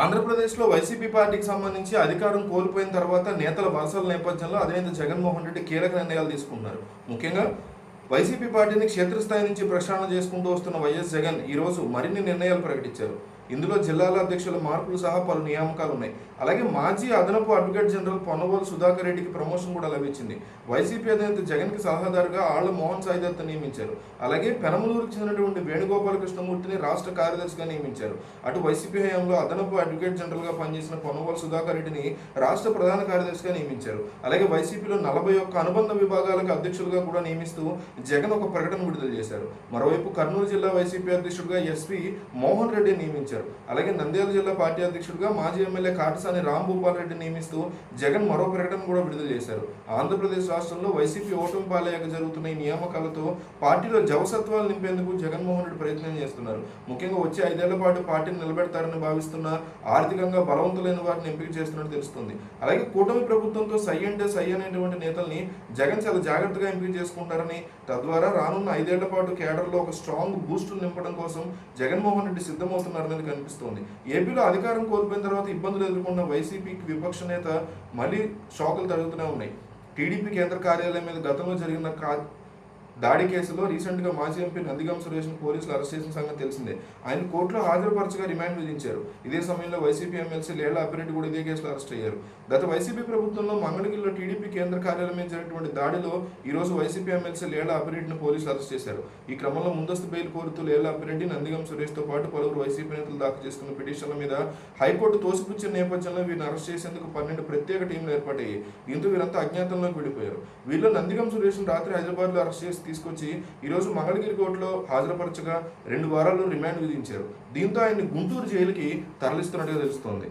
ఆంధ్రప్రదేశ్లో వైసీపీ పార్టీకి సంబంధించి అధికారం కోల్పోయిన తర్వాత నేతల వలసల నేపథ్యంలో అధినేత జగన్మోహన్ రెడ్డి కీలక నిర్ణయాలు తీసుకున్నారు ముఖ్యంగా వైసీపీ పార్టీని క్షేత్రస్థాయి నుంచి ప్రక్షాళన చేసుకుంటూ వస్తున్న వైఎస్ జగన్ ఈరోజు మరిన్ని నిర్ణయాలు ప్రకటించారు. ఇందులో జిల్లాల అధ్యక్షుల మార్పులు సహా పలు నియామకాలు ఉన్నాయి. అలాగే మాజీ అదనపు అడ్వకేట్ జనరల్ పొన్నవోలు సుధాకర్ రెడ్డికి ప్రమోషన్ కూడా లభించింది. వైసీపీ అధినేత జగన్కి సలహాదారుగా ఆళ్ళ మోహన్ సాయిదత్ నియమించారు. అలాగే పెనమలూరుకు చెందినటువంటి వేణుగోపాల కృష్ణమూర్తిని రాష్ట్ర కార్యదర్శిగా నియమించారు. అటు వైసీపీ హయాంలో అదనపు అడ్వకేట్ జనరల్గా పనిచేసిన పొన్నవోలు సుధాకర్ రెడ్డిని రాష్ట్ర ప్రధాన కార్యదర్శిగా నియమించారు. అలాగే వైసీపీలో నలభై ఒక్క అనుబంధ విభాగాలకు అధ్యక్షులుగా కూడా నియమిస్తూ జగన్ ఒక ప్రకటన విడుదల చేశారు. మరోవైపు కర్నూలు జిల్లా వైసీపీ అధ్యక్షుడిగా ఎస్పీ మోహన్ రెడ్డి నియమించారు. అలాగే నంద్యాల జిల్లా పార్టీ అధ్యక్షుడిగా మాజీ ఎమ్మెల్యే కాటసాని రామ్ భూపాల్ రెడ్డి నియమిస్తూ జగన్ మరో ప్రకటన కూడా విడుదల చేశారు. ఆంధ్రప్రదేశ్ రాష్ట్రంలో వైసీపీ ఓటమి పాలయ్యాక జరుగుతున్న ఈ నియామకాలతో పార్టీలో జవసత్వాలు నింపేందుకు జగన్మోహన్ రెడ్డి ప్రయత్నం చేస్తున్నారు. ముఖ్యంగా వచ్చే ఐదేళ్ళ పాటు పార్టీని నిలబెడతారని భావిస్తున్న ఆర్థికంగా బలవంతులైన వారిని ఎంపిక చేస్తున్నట్టు తెలుస్తుంది. అలాగే కూటమి ప్రభుత్వంతో సై అంటే సై అనేటువంటి నేతల్ని జగన్ చాలా జాగ్రత్తగా ఎంపిక చేసుకుంటారని తద్వారా రానున్న ఐదేళ్ళ పాటు కేడర్లో ఒక స్ట్రాంగ్ బూస్టులు నింపడం కోసం జగన్మోహన్ రెడ్డి సిద్ధమవుతున్నారని కనిపిస్తోంది. ఏపీలో అధికారం కోల్పోయిన తర్వాత ఇబ్బందులు ఎదుర్కొన్న వైసీపీకి విపక్ష నేత మళ్ళీ షాకులు తరుగుతూనే ఉన్నాయి. టీడీపీ కేంద్ర కార్యాలయం మీద గతంలో జరిగిన దాడి కేసులో రీసెంట్గా మాజీ ఎంపీ నందిగం సురేష్ను పోలీసులు అరెస్ట్ చేసిన సంగతి తెలిసిందే. ఆయన కోర్టులో హాజరుపరచగా రిమాండ్ విధించారు. ఇదే సమయంలో వైసీపీ ఎమ్మెల్సీ లేళ్ళ అభిరెడ్డి కూడా ఇదే కేసులో అరెస్ట్ అయ్యారు. గత వైసీపీ ప్రభుత్వంలో మంగళగిరిలో టీడీపీ కేంద్ర కార్యాలయం మీద జరిగినటువంటి దాడిలో ఈరోజు వైసీపీ ఎమ్మెల్సీ లేళ్ళ అభిరెడ్డిని పోలీసులు అరెస్ట్ చేశారు. ఈ క్రమంలో ముందస్తు బెయిల్ కోరుతూ లేళ్ళ అభిరెడ్డి నందిగం సురేష్తో పాటు పలువురు వైసీపీ నేతలు దాఖలు చేసుకున్న పిటిషన్ల మీద హైకోర్టు తోసిపుచ్చిన నేపథ్యంలో వీరిని అరెస్ట్ చేసేందుకు పన్నెండు ప్రత్యేక టీంలు ఏర్పాటయ్యాయి. దీంతో వీరంతా అజ్ఞాతంలోకి వెళ్ళిపోయారు. వీళ్ళు నందిగం సురేష్ను రాత్రి హైదరాబాద్లో అరెస్ట్ చేసి తీసుకొచ్చి ఈరోజు మంగళగిరి కోర్టులో హాజరుపరచగా రెండు వారాలు రిమాండ్ విధించారు. దీంతో ఆయన్ని గుంటూరు జైలుకి తరలిస్తున్నట్టుగా తెలుస్తోంది.